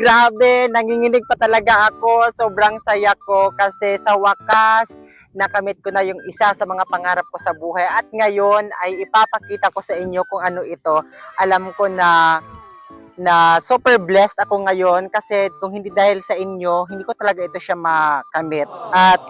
Grabe, nanginginig pa talaga ako. Sobrang saya ko kasi sa wakas, nakamit ko na yung isa sa mga pangarap ko sa buhay. At ngayon ay ipapakita ko sa inyo kung ano ito. Alam ko na na super blessed ako ngayon kasi kung hindi dahil sa inyo, hindi ko talaga ito siya makamit. At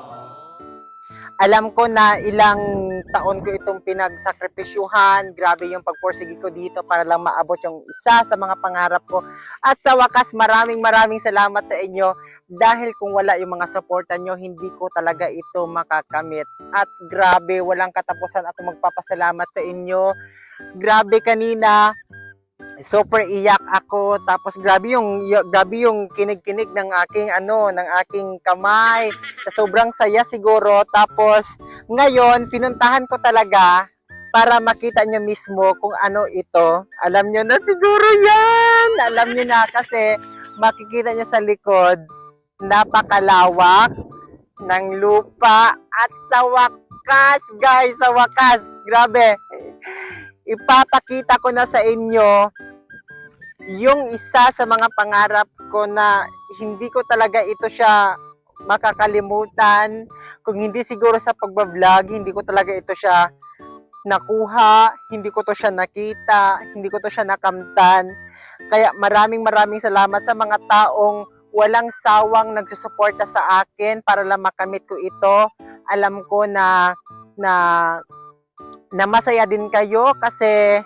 alam ko na ilang taon ko itong pinagsakripisyuhan. Grabe yung pagporsige ko dito para lang maabot yung isa sa mga pangarap ko. At sa wakas, maraming maraming salamat sa inyo dahil kung wala yung mga suporta nyo, hindi ko talaga ito makakamit. At grabe, walang katapusan ako magpapasalamat sa inyo. Grabe kanina, super iyak ako. Tapos grabe yung grabe yung kinig-kinig ng aking ano ng aking kamay. Sobrang saya siguro. Tapos ngayon pinuntahan ko talaga para makita nyo mismo kung ano ito. Alam nyo na siguro yan. Alam nyo na kasi makikita nyo sa likod napakalawak ng lupa at sa wakas guys sa wakas. Grabe. Ipapakita ko na sa inyo yung isa sa mga pangarap ko na hindi ko talaga ito siya makakalimutan. Kung hindi siguro sa pagbablog, hindi ko talaga ito siya nakuha, hindi ko to siya nakita, hindi ko to siya nakamtan. Kaya maraming maraming salamat sa mga taong walang sawang nagsusuporta sa akin para lang makamit ko ito. Alam ko na na na masaya din kayo kasi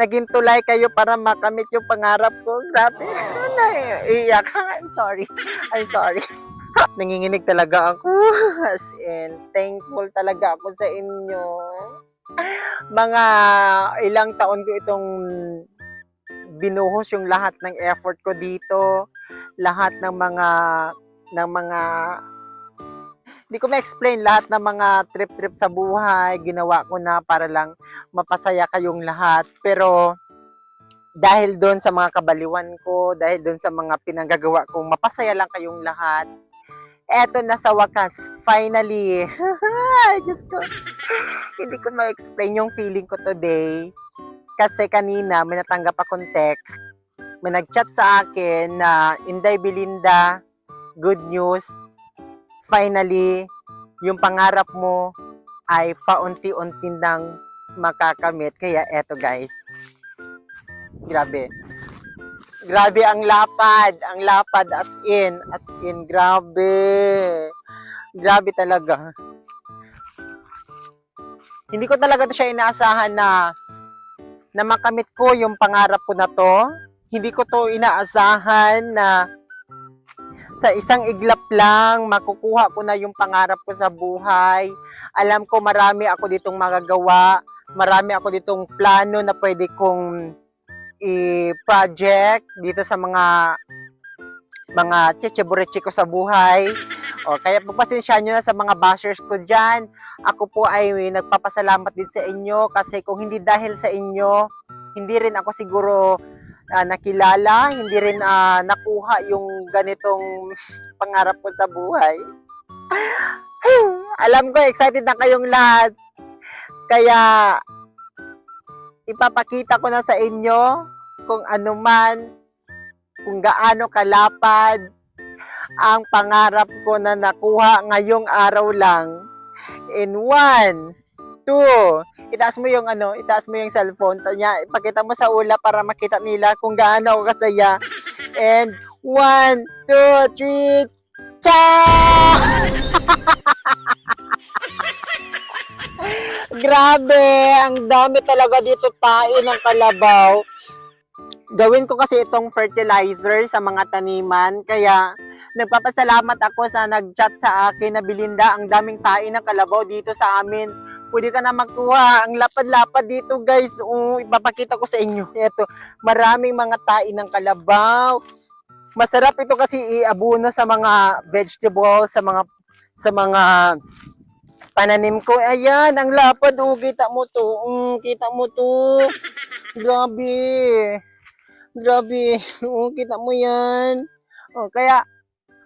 naging tulay kayo para makamit yung pangarap ko. Grabe. Naiiyak. I'm sorry. I'm sorry. Nanginginig talaga ako. As in, thankful talaga ako sa inyo. Mga ilang taon ko itong binuhos yung lahat ng effort ko dito. Lahat ng mga ng mga hindi ko ma-explain lahat ng mga trip-trip sa buhay, ginawa ko na para lang mapasaya kayong lahat. Pero dahil doon sa mga kabaliwan ko, dahil doon sa mga pinanggagawa kong mapasaya lang kayong lahat, eto na sa wakas, finally. Diyos ko. Hindi ko ma-explain yung feeling ko today. Kasi kanina, may natanggap akong text. May nag-chat sa akin na Inday Belinda, good news, finally, yung pangarap mo ay paunti-unti nang makakamit. Kaya eto guys. Grabe. Grabe ang lapad. Ang lapad as in. As in. Grabe. Grabe talaga. Hindi ko talaga siya inaasahan na na makamit ko yung pangarap ko na to. Hindi ko to inaasahan na sa isang iglap lang, makukuha ko na yung pangarap ko sa buhay. Alam ko marami ako ditong magagawa, marami ako ditong plano na pwede kong i-project dito sa mga mga chechebureche ko sa buhay. O, kaya pagpasensyahan nyo na sa mga bashers ko dyan. Ako po ay nagpapasalamat din sa inyo kasi kung hindi dahil sa inyo, hindi rin ako siguro ah, nakilala, hindi rin ah, nakuha yung ganitong pangarap ko sa buhay. Alam ko, excited na kayong lahat. Kaya, ipapakita ko na sa inyo kung ano man, kung gaano kalapad ang pangarap ko na nakuha ngayong araw lang. In one, two, itaas mo yung ano, itaas mo yung cellphone. Tanya, ipakita mo sa ula para makita nila kung gaano ako kasaya. And one, two, three, cha! Grabe, ang dami talaga dito tayo ng kalabaw. Gawin ko kasi itong fertilizer sa mga taniman, kaya nagpapasalamat ako sa nag-chat sa akin na Belinda, ang daming tae ng kalabaw dito sa amin. Pwede ka na magkuha. Ang lapad-lapad dito, guys. Oh, ipapakita ko sa inyo. Ito, maraming mga tae ng kalabaw. Masarap ito kasi iabuno sa mga vegetables, sa mga sa mga pananim ko. Ayan, ang lapad. Oh, kita mo to. Mm, kita mo to. Grabe. Grabe. Oh, kita mo yan. Oh, kaya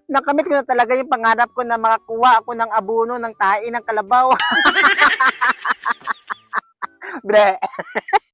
nakamit ko na talaga yung pangarap ko na makakuha ako ng abuno ng tae ng kalabaw. Bre.